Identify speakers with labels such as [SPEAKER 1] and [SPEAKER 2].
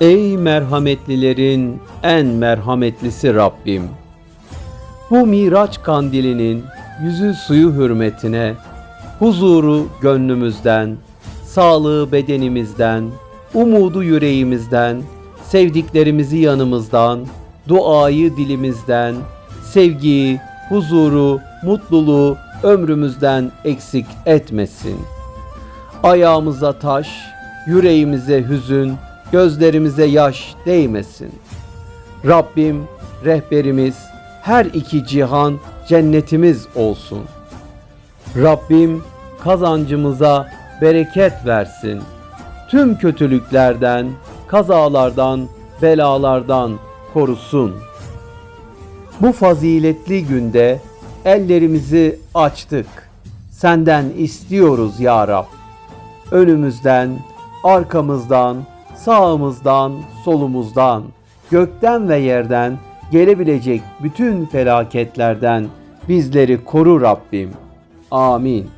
[SPEAKER 1] Ey merhametlilerin en merhametlisi Rabbim. Bu Miraç kandilinin yüzü suyu hürmetine huzuru gönlümüzden, sağlığı bedenimizden, umudu yüreğimizden, sevdiklerimizi yanımızdan, duayı dilimizden, sevgiyi, huzuru, mutluluğu ömrümüzden eksik etmesin. Ayağımıza taş, yüreğimize hüzün, gözlerimize yaş değmesin. Rabbim rehberimiz, her iki cihan cennetimiz olsun. Rabbim kazancımıza bereket versin. Tüm kötülüklerden, kazalardan, belalardan korusun. Bu faziletli günde ellerimizi açtık. Senden istiyoruz ya Rab. Önümüzden, arkamızdan, sağımızdan, solumuzdan, gökten ve yerden gelebilecek bütün felaketlerden bizleri koru Rabbim. Amin.